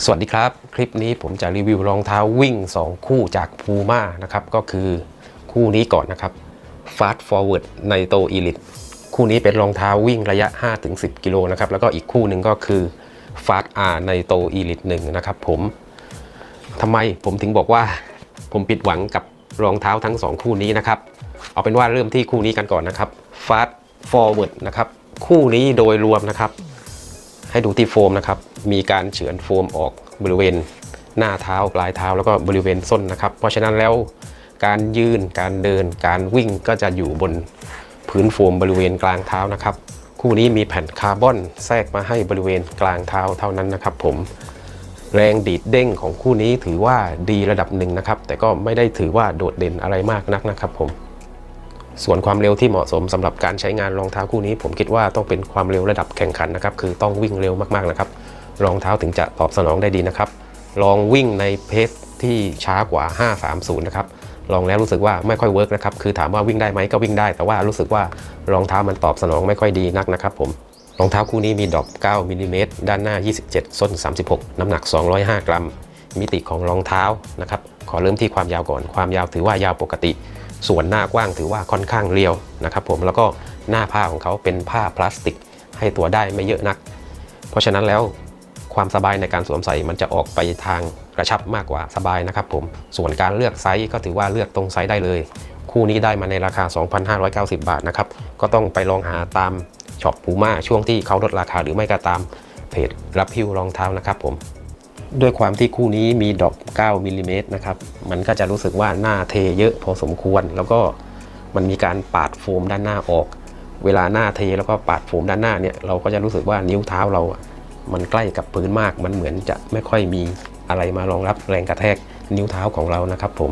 สวัสดีครับ คลิปนี้ผมจะรีวิวรองเท้าวิ่ง 2 คู่จาก Puma นะครับก็คือคู่นี้ก่อนนะครับ Fast Forward ในโต Elite คู่นี้เป็นรองเท้าวิ่งระยะ 5-10 กิโลนะครับแล้วก็อีกคู่หนึ่งก็คือ Fast R ในโต Elite 1นะครับผมทำไมผมถึงบอกว่าผมผิดหวังกับรองเท้าทั้ง 2 คู่นี้นะครับ เอาเป็นว่าเริ่มที่คู่นี้กันก่อนนะครับ Fast Forward นะครับคู่นี้โดยรวมนะครับ ให้ดูที่โฟมนะครับ มีการเฉือนโฟมออกบริเวณหน้าเท้าปลายเท้าแล้วก็บริเวณส้นนะครับ เพราะฉะนั้นแล้วการยืนการเดิน การวิ่งก็จะอยู่บนพื้นโฟมบริเวณกลางเท้านะครับ คู่นี้มีแผ่นคาร์บอนแทรกมาให้บริเวณกลางเท้าเท่านั้นนะครับ ผมแรงดีดเด้งของคู่นี้ถือว่าดีระดับหนึ่งนะครับ แต่ก็ไม่ได้ถือว่าโดดเด่นอะไรมากนักนะครับผม ส่วนความเร็วที่เหมาะสมสำหรับการใช้งานรองเท้าคู่นี้ ผมคิดว่าต้องเป็นความเร็วระดับแข่งขันนะครับคือต้องวิ่งเร็วมากๆนะครับ รองเท้าถึงจะตอบสนองได้ดีนะครับ ลองวิ่งในเพสที่ช้ากว่า 530 นะครับลองแล้วรู้สึกว่าไม่ค่อยเวิร์กนะครับ คือถามว่าวิ่งได้ไหมก็วิ่งได้ แต่ว่ารู้สึกว่ารองเท้ามันตอบสนองไม่ค่อยดีนักนะครับผม รองเท้าคู่นี้มีดอป9มิลลิเมตรด้านหน้า 27 ส้น 36 น้ำหนัก 205 กรัม มิติของรองเท้านะครับ ขอเริ่มที่ความยาวก่อน ความยาวถือว่ายาวปกติ ส่วนหน้ากว้างถือว่าค่อนข้างเรียวนะครับผมแล้วก็หน้าผ้าของเขาเป็นผ้าพลาสติก ให้ตัวได้ไม่เยอะนัก เพราะฉะนั้นแล้วความสบายในการสวมใส่มันจะออกไปทางกระชับมากกว่าสบายนะครับผมส่วนการเลือกไซส์ก็ถือว่าเลือกตรงไซส์ได้เลย คู่นี้ได้มาในราคา 2,590 บาทนะครับก็ต้องไปลองหาตามช็อปพูม่าช่วงที่เขาลดราคาหรือไม่ก็ตามเพจรับพิวรองเท้านะครับผม ด้วยความที่คู่นี้มีดอป9มิลลิเมตรนะครับ มันก็จะรู้สึกว่าหน้าเทเยอะพอสมควร แล้วก็มันมีการปาดโฟมด้านหน้าออก เวลาหน้าเทแล้วก็ปาดโฟมด้านหน้าเนี่ย เราก็จะรู้สึกว่านิ้วเท้าเรา มันใกล้กับพื้นมาก มันเหมือนจะไม่ค่อยมีอะไรมารองรับแรงกระแทกนิ้วเท้าของเรานะครับผม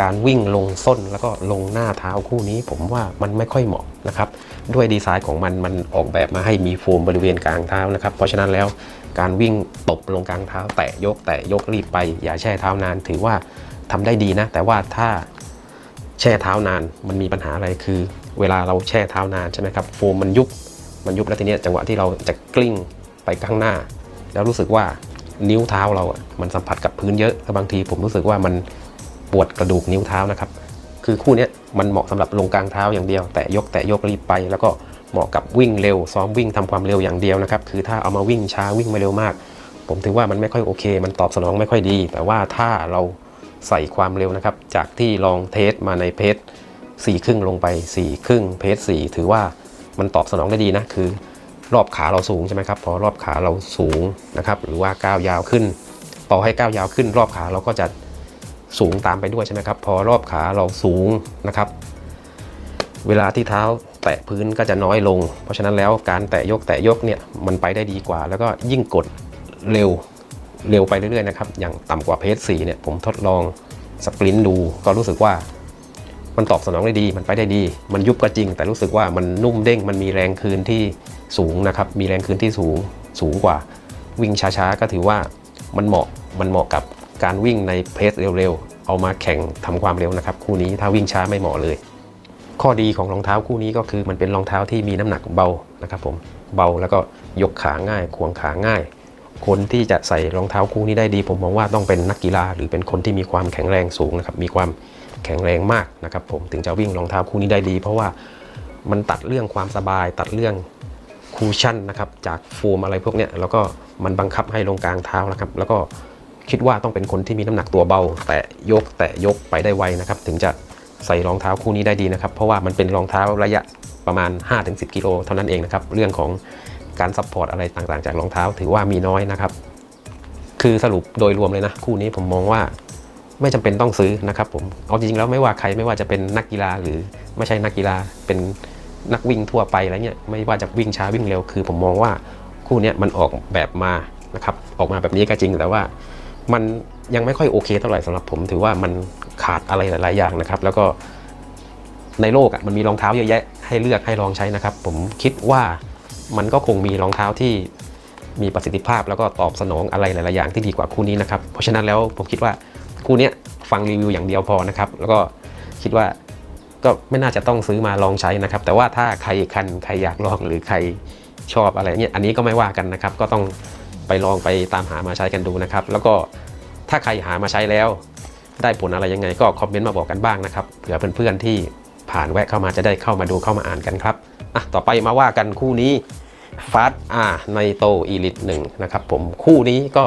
การวิ่งลงส้นแล้วก็ลงหน้าเท้าคู่นี้ ผมว่ามันไม่ค่อยเหมาะนะครับ ด้วยดีไซน์ของมันมันออกแบบมาให้มีโฟมบริเวณกลางเท้านะครับ เพราะฉะนั้นแล้ว การวิ่งตบลงกลางเท้า แตะยกแตะยกรีบไป อย่าแช่เท้านาน ถือว่าทำได้ดีนะ แต่ว่าถ้าแช่เท้านานมันมีปัญหาอะไรคือ เวลาเราแช่เท้านานใช่ไหมครับโฟมมันยุบมันยุบแล้วทีนี้จังหวะที่เราจะกลิ้งไปข้างหน้า แล้วรู้สึกว่านิ้วเท้าเราอะมันสัมผัสกับพื้นเยอะแล้วบางทีผมรู้สึกว่ามันปวดกระดูกนิ้วเท้านะครับ คือคู่นี้มันเหมาะสำหรับลงกลางเท้าอย่างเดียว แต่ยกแต่ยกรีบไปแล้วก็ เหมาะกับวิ่งเร็ว ซ้อมวิ่งทำความเร็วอย่างเดียวนะครับ คือถ้าเอามาวิ่งช้าวิ่งไม่เร็วมาก ผมถือว่ามันไม่ค่อยโอเค มันตอบสนองไม่ค่อยดี แต่ว่าถ้าเราใส่ความเร็วนะครับ จากที่ลองเทสมาในเพจสี่ครึ่งลงไปสี่ครึ่งเพจสี่ถือว่ามันตอบสนองได้ดีนะ คือ รอบขาเราสูงใช่ไหมครับ พอรอบขาเราสูงนะครับ หรือว่าก้าวยาวขึ้น ต่อให้ก้าวยาวขึ้น รอบขาเราก็จะสูงตามไปด้วยใช่ไหมครับ พอรอบขาเราสูงนะครับ เวลาที่เท้า แตะพื้นก็จะน้อยลง เพราะฉะนั้นแล้วการแตะยกแตะยกเนี่ยมันไปได้ดีกว่า แล้วก็ยิ่งกดเร็วเร็วไปเรื่อยๆนะครับ อย่างต่ำกว่าเพจสี่เนี่ยผมทดลองสปรินต์ดูก็รู้สึกว่ามันตอบสนองได้ดี มันไปได้ดี มันยุบก็จริง แต่รู้สึกว่ามันนุ่มเด้ง มันมีแรงคืนที่สูงนะครับ มีแรงคืนที่สูง สูงกว่า วิ่งช้าๆ ก็ถือว่ามันเหมาะ มันเหมาะกับการวิ่งในเพสเร็วๆ เอามาแข่งทำความเร็วนะครับ คู่นี้ถ้าวิ่งช้าไม่เหมาะเลย ข้อดีของรองเท้าคู่นี้ก็คือมันเป็นรองเท้าที่มีน้ำหนักเบานะครับผมเบาแล้วก็ยกขาง่ายควงขาง่าย คนที่จะใส่รองเท้าคู่นี้ได้ดี ผมมองว่าต้องเป็นนักกีฬาหรือเป็นคนที่มีความแข็งแรงสูงนะครับมีความแข็งแรงมากนะครับผมถึงจะวิ่งรองเท้าคู่นี้ได้ดี เพราะว่ามันตัดเรื่องความสบายตัดเรื่องคูชั่นนะครับจากโฟมอะไรพวกเนี้ยแล้วก็มันบังคับให้ลงกลางเท้านะครับ แล้วก็คิดว่าต้องเป็นคนที่มีน้ำหนักตัวเบา แต่ยกแต่ยกไปได้ไวนะครับ ถึงจะ ใส่รองเท้าคู่นี้ได้ดีนะครับ เพราะว่ามันเป็นรองเท้าระยะประมาณ 5-10 กิโลเท่านั้นเองนะครับ เรื่องของการซัพพอร์ตอะไรต่างๆ จากรองเท้าถือว่ามีน้อยนะครับ คือสรุปโดยรวมเลยนะ คู่นี้ผมมองว่าไม่จำเป็นต้องซื้อนะครับผม เอาจริงๆแล้วไม่ว่าใครไม่ว่าจะเป็นนักกีฬาหรือไม่ใช่นักกีฬาเป็นนักวิ่งทั่วไปอะไรเงี้ยไม่ว่าจะวิ่งช้าวิ่งเร็วคือผมมองว่าคู่นี้มันออกแบบมานะครับออกมาแบบนี้ก็จริงแต่ว่ามันยังไม่ค่อยโอเคเท่าไหร่สำหรับผมถือว่ามัน ขาดอะไรหลาย ๆ อย่างนะครับ แล้วก็ในโลกอะมันมีรองเท้าเยอะแยะให้เลือกให้ลองใช้นะครับ ผมคิดว่ามันก็คงมีรองเท้าที่มีประสิทธิภาพ แล้วก็ตอบสนองอะไรหลาย ๆ อย่างที่ดีกว่าคู่นี้นะครับ เพราะฉะนั้นแล้วผมคิดว่าคู่นี้ฟังรีวิวอย่างเดียวพอนะครับ แล้วก็คิดว่าก็ไม่น่าจะต้องซื้อมาลองใช้นะครับ แต่ว่าถ้าใครคันใครอยากลองหรือใครชอบอะไรเงี้ยอันนี้ก็ไม่ว่ากันนะครับ ก็ต้องไปลองไปตามหามาใช้กันดูนะครับ แล้วก็ถ้าใครหามาใช้แล้ว ได้ผลอะไรยังไงก็คอมเมนต์มาบอกกันบ้างนะครับเผื่อเพื่อนๆที่ผ่านแวะเข้ามาจะได้เข้ามาดูเข้ามาอ่านกันครับอะต่อไปมาว่ากันคู่นี้ฟาสอาในโตอีลิทหนึ่งนะครับผมคู่นี้ก็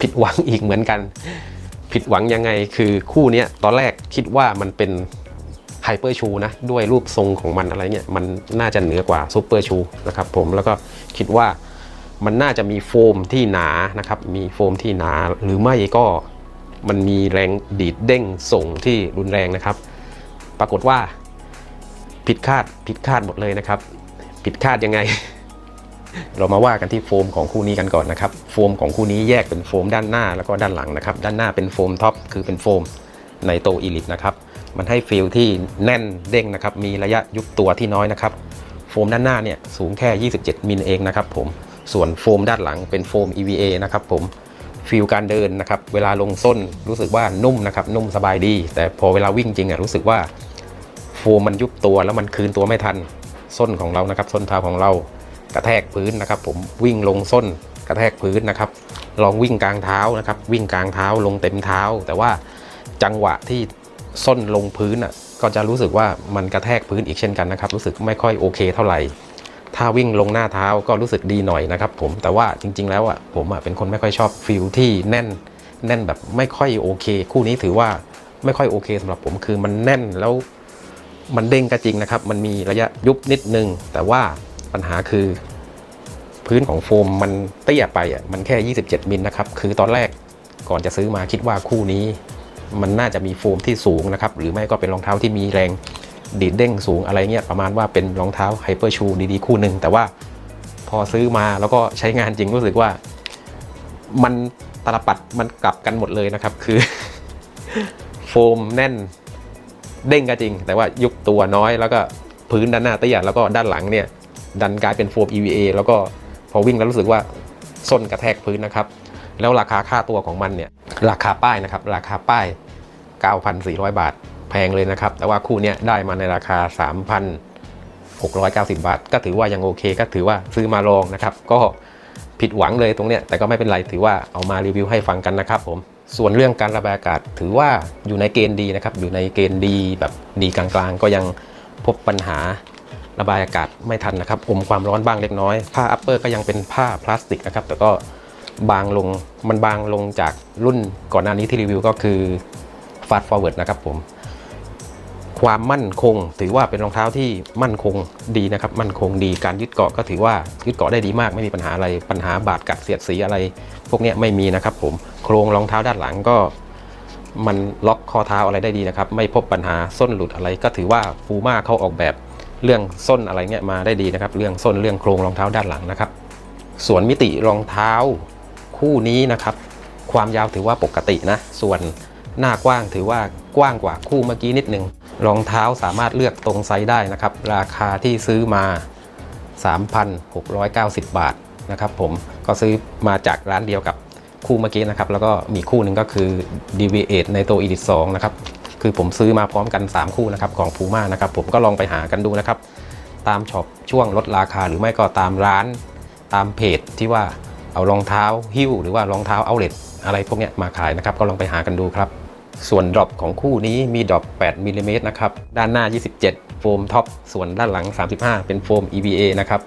ผิดหวังอีกเหมือนกัน ผิดหวังยังไงคือคู่นี้ตอนแรกคิดว่ามันเป็นไฮเปอร์ชูนะ ด้วยรูปทรงของมันอะไรเงี้ยมันน่าจะเหนือกว่าซูเปอร์ชูนะครับผมแล้วก็คิดว่ามันน่าจะมีโฟมที่หนานะครับ มีโฟมที่หนาหรือไม่ก็ มันมีแรงดีดเด้งส่งที่รุนแรงนะครับ ปรากฏว่า ผิดคาดผิดคาดหมดเลยนะครับ ผิดคาดยังไง เรามาว่ากันที่โฟมของคู่นี้กันก่อนนะครับ โฟมของคู่นี้แยกเป็นโฟมด้านหน้าแล้วก็ด้านหลังนะครับ ด้านหน้าเป็นโฟมท็อปคือเป็นโฟมในโตอีลิตนะครับมันให้ฟีลที่แน่นเด้งนะครับ มีระยะยุบตัวที่น้อยนะครับ โฟมด้านหน้าเนี่ยสูงแค่ 27 มิลเองนะครับผม ส่วนโฟมด้านหลังเป็นโฟม EVA นะครับผม ฟีลการเดินนะครับเวลาลงส้นรู้สึกว่านุ่มนะครับนุ่มสบายดี แต่พอเวลาวิ่งจริงอะรู้สึกว่าโฟมมันยุบตัวแล้วมันคืนตัวไม่ทันส้นของเรานะครับส้นเท้าของเรากระแทกพื้นนะครับ ผมวิ่งลงส้นกระแทกพื้นนะครับ ลองวิ่งกลางเท้านะครับ วิ่งกลางเท้าลงเต็มเท้า แต่ว่าจังหวะที่ส้นลงพื้นอะก็จะรู้สึกว่ามันกระแทกพื้นอีกเช่นกันนะครับ รู้สึกไม่ค่อยโอเคเท่าไหร่ ถ้าวิ่งลงหน้าเท้าก็รู้สึกดีหน่อยนะครับผมแต่ว่าจริง ๆ แล้วอะผมอะเป็นคนไม่ค่อยชอบฟิลที่แน่นแน่นแบบไม่ค่อยโอเค คู่นี้ถือว่าไม่ค่อยโอเคสำหรับผมคือมันแน่นแล้วมันเด้งก็จริงนะครับ มันมีระยะยุบนิดนึง แต่ว่าปัญหาคือพื้นของโฟมมันเตี้ยไปอะมันแค่ 27 มิลนะครับ คือตอนแรกก่อนจะซื้อมาคิดว่าคู่นี้ มันน่าจะมีโฟมที่สูงนะครับ หรือไม่ก็เป็นรองเท้าที่มีแรง ดีดเด้งสูงอะไรเงี้ยประมาณว่าเป็นรองเท้าไฮเปอร์ชูดีๆ คู่หนึ่งแต่ว่าพอซื้อมาแล้วก็ใช้งานจริงรู้สึกว่า มันตลปัดมันกลับกันหมดเลยนะครับคือ โฟมแน่นเด้งก็จริง แต่ว่ายุบตัวน้อยแล้วก็พื้นด้านหน้าเตี้ยแล้วก็ด้านหลังเนี่ย ดันกลายเป็นโฟม EVA แล้วก็พอวิ่งแล้วรู้สึกว่าส้นกระแทกพื้นนะครับ แล้วราคาค่าตัวของมันเนี่ย ราคาป้ายนะครับ ราคาป้าย 9,400 บาท แพงเลยนะครับ แต่ว่าคู่นี้ได้มาในราคา 3,690 บาท ก็ถือว่ายังโอเค ก็ถือว่าซื้อมาลองนะครับ ก็ผิดหวังเลยตรงเนี้ย แต่ก็ไม่เป็นไร ถือว่าเอามารีวิวให้ฟังกันนะครับผม ส่วนเรื่องการระบายอากาศ ถือว่าอยู่ในเกณฑ์ดีนะครับ อยู่ในเกณฑ์ดีแบบดีกลางๆ ก็ยังพบปัญหาระบายอากาศไม่ทันนะครับ อมความร้อนบ้างเล็กน้อย ผ้าอัปเปอร์ก็ยังเป็นผ้าพลาสติกนะครับ แต่ก็บางลง มันบางลงจากรุ่นก่อนหน้านี้ที่รีวิวก็คือ Fast Forward นะครับผม ความมั่นคง ถือว่าเป็นรองเท้าที่มั่นคงดีนะครับ มั่นคงดีการยึดเกาะก็ถือว่ายึดเกาะได้ดีมาก ไม่มีปัญหาอะไรปัญหาบาดกัดเสียดสีอะไร พวกนี้ไม่มีนะครับ ผมโครงรองเท้าด้านหลังก็มันล็อกข้อเท้าอะไรได้ดีนะครับ ไม่พบปัญหาส้นหลุดอะไร ก็ถือว่าฟูม่าเขาออกแบบเรื่องส้นอะไรเงี้ยมาได้ดีนะครับ เรื่องส้นเรื่องโครงรองเท้าด้านหลังนะครับ ส่วนมิติรองเท้าคู่นี้นะครับ ความยาวถือว่าปกตินะ ส่วนหน้ากว้างถือว่า กว้างกว่าคู่เมื่อกี้นิดหนึ่งรองเท้าสามารถเลือกตรงไซส์ได้นะครับ ราคาที่ซื้อมา 3,690 บาทนะครับผมก็ซื้อมาจากร้านเดียวกับคู่เมื่อกี้นะครับ แล้วก็มีคู่หนึ่งก็คือ DV8 ในตัว Elite 2นะครับ คือผมซื้อมาพร้อมกัน 3 คู่นะครับของ Puma นะครับ ผมก็ลองไปหากันดูนะครับ ตามช็อปช่วงลดราคาหรือไม่ก็ตามร้านตามเพจที่ว่าเอารองเท้าหิ้วหรือว่ารองเท้าเอาเล t อะไรพวกนี้มาขายนะครับ ก็ลองไปหากันดูครับ ส่วนดรอปของคู่นี้มีดรอป 8มิลลิเมตรนะครับ ด้านหน้า 27 โฟมท็อป ส่วนด้านหลัง 35 เป็นโฟม EVA นะครับ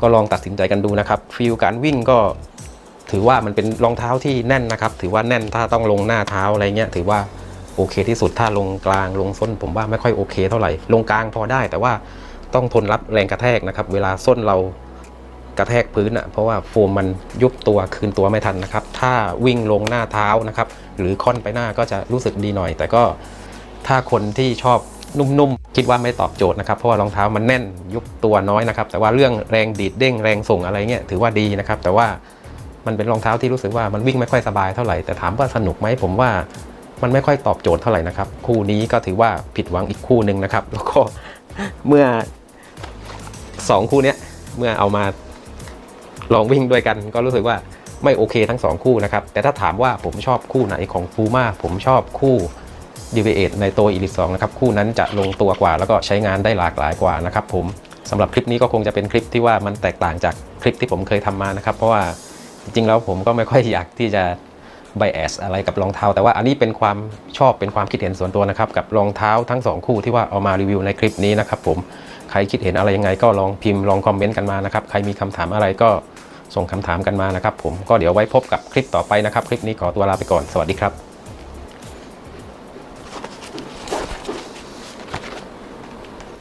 ก็ลองตัดสินใจกันดูนะครับฟีลการวิ่งก็ถือว่ามันเป็นรองเท้าที่แน่นนะครับ ถือว่าแน่นถ้าต้องลงหน้าเท้าอะไรเงี้ย ถือว่าโอเคที่สุด ถ้าลงกลางลงส้น ผมว่าไม่ค่อยโอเคเท่าไหร่ ลงกลางพอได้ แต่ว่าต้องทนรับแรงกระแทกนะครับ เวลาส้นเรา กระแทกพื้นอะเพราะว่าโฟมมันยุบตัวคืนตัวไม่ทันนะครับ ถ้าวิ่งลงหน้าเท้านะครับ หรือค่อนไปหน้าก็จะรู้สึกดีหน่อย แต่ก็ถ้าคนที่ชอบนุ่มๆ คิดว่าไม่ตอบโจทย์นะครับ เพราะว่ารองเท้ามันแน่นยุบตัวน้อยนะครับ แต่ว่าเรื่องแรงดีดเด้งแรงส่งอะไรเงี้ยถือว่าดีนะครับ แต่ว่ามันเป็นรองเท้าที่รู้สึกว่ามันวิ่งไม่ค่อยสบายเท่าไหร่ แต่ถามว่าสนุกไหมผมว่ามันไม่ค่อยตอบโจทย์เท่าไหร่นะครับ คู่นี้ก็ถือว่าผิดหวังอีกคู่หนึ่งนะครับ แล้วก็เมื่อสองคู่เนี้ยเมื่อเอามา ลองวิ่งด้วยกันก็รู้สึกว่าไม่โอเคทั้ง 2 คู่นะครับ แต่ถ้าถามว่าผมชอบคู่ไหนของ Puma ผมชอบคู่ DV8 ในตัว Elite 2นะครับ คู่นั้นจะลงตัวกว่า แล้วก็ใช้งานได้หลากหลายกว่านะครับผมสำหรับคลิปนี้ก็คงจะเป็นคลิปที่ว่ามันแตกต่างจากคลิปที่ผมเคยทำมานะครับ เพราะว่าจริงๆแล้วผมก็ไม่ค่อยอยากที่จะไบแอสอะไรกับรองเท้า แต่ว่าอันนี้เป็นความชอบเป็นความคิดเห็นส่วนตัวนะครับ กับรองเท้าทั้งสองคู่ที่ว่าเอามารีวิวในคลิปนี้นะครับผม ใครคิดเห็นอะไรยังไงก็ลองพิมพ์ลองคอมเมนต์กันมานะครับ ใครมีคำถามอะไรก็ส่งคำถามกันมานะครับ ผมก็เดี๋ยวไว้พบกับคลิปต่อไปนะครับ คลิปนี้ขอตัวลาไปก่อน สวัสดีครับ